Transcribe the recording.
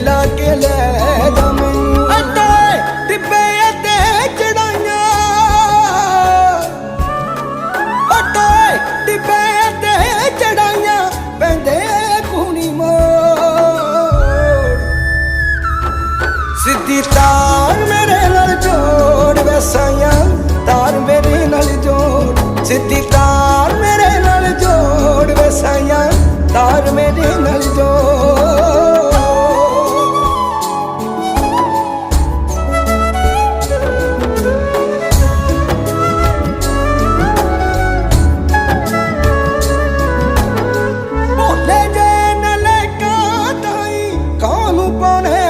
ਲਾ ਕੇ ਲੈ ਜਾ ਮੈਨੂੰ ਅੱਤੇ ਟਿੱਬੇ ਅੱਤੇ ਚੜਾਈਆਂ ਅੱਤੇ ਟਿੱਬੇ ਅੱਤੇ ਚੜਾਈਆਂ ਪੈਂਦੇ ਕੂਣੀ ਮੋੜ ਸਿੱਧੀ ਤਾਰ ਮੇਰੇ ਨਾਲ ਜੋੜ ਵਸਾਈਆਂ ਤਾਰ ਮੇਰੇ ਨਾਲ ਜੋੜ ਸਿੱਧੀ upon him.